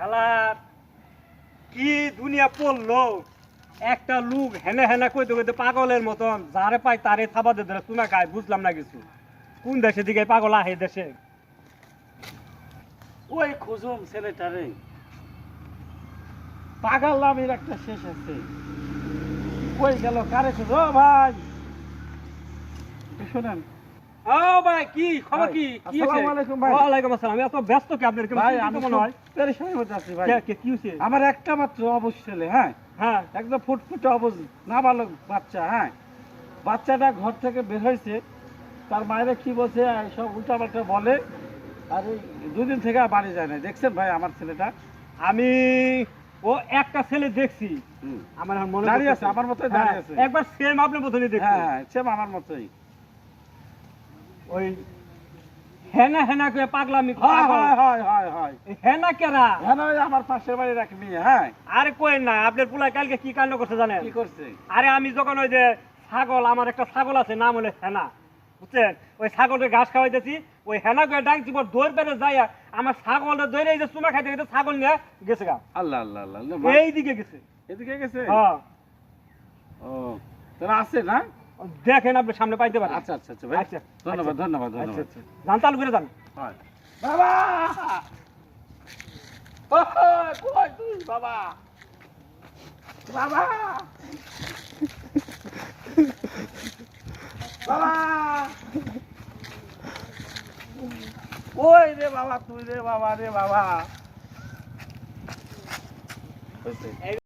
খেলা কি দুনিয়া পড়ল? একটা লোক হেনে হেনে কইতে কইতে পাগলের মতন। যারে পাই তারে থাবা ধরে। চুনা খায় বুঝলাম না কিছু। কোন দেশে দিকে পাগল? আহে দেশে। ওই খুজুম ছেলেটারে পাগল নামের একটা শেষ আছে। কই গেল? কারে খুঁজ? ভাই। শোনেন ও ভাই কি খবর কি? কি আসসালামু আলাইকুম ভাই। ওয়ালাইকুম আসসালাম। এত ব্যস্ত কি আপনার? ভাই ভাই আমি মনে হয়? পেরেশানির মধ্যে আছি ভাই। কে- কে- কি হয়েছে? আমার একটা মাত্র অবশ ছেলে হ্যাঁ? হ্যাঁ। একদম ফুটফুটে অবশ নাবালক বাচ্চা হ্যাঁ? বাচ্চাটা ঘর থেকে বের হয়েছে। তার মায়েরা কি বলছে সব উল্টাপাল্টা বলে। আর দুদিন থেকে বাড়ি যায় না। দেখছেন ভাই আমার ছেলেটা? আমি ও একটা ছেলে দেখছি। আমার মনে দাঁড়িয়ে আছে, আমার মতোই হ্যাঁ, দাঁড়িয়ে আছে। একবার সেম আপনার মতনই দেখছি। হ্যাঁ হ্যাঁ সেম আমার মতোই। ওই হেনা হেনা করে পাগলামি হয় হয়। হয় হয় হয় হেনা কেরা? ওই আমার পাশের বাড়ির এক মেয়ে হ্যাঁ? আরে কই না আপনার পুলাই কালকে কি কাণ্ড করছে জানেন? কি করছে? আরে আমি যখন ওই যে ছাগল আমার একটা ছাগল আছে নাম হলো হেনা বুঝছেন? ওই ছাগলকে ঘাস খাওয়াইতেছি ওই হেনা করে ডাকছি পর দৌড় পেরে যাই আমার ছাগলটা দৌড়ে যে চুমা খাইতে খাইতে ছাগল নিয়ে গেছে গা। আল্লাহ আল্লাহ আল্লাহ। এই দিকে গেছে। এদিকে গেছে? হ্যাঁ। ও তারা আছে না? দেখেন আপনি সামনে পাইতে পারেন। আচ্ছা আচ্ছা আচ্ছা ভাই। আচ্ছা, ধন্যবাদ আচ্ছা। ধন্যবাদ আচ্ছা ধন্যবাদ। আচ্ছা। যান চালু করে যান। হয়। বাবা! ও, কই তুই বাবা? বাবা! বাবা! ওই রে বাবা তুই রে বাবা রে বাবা।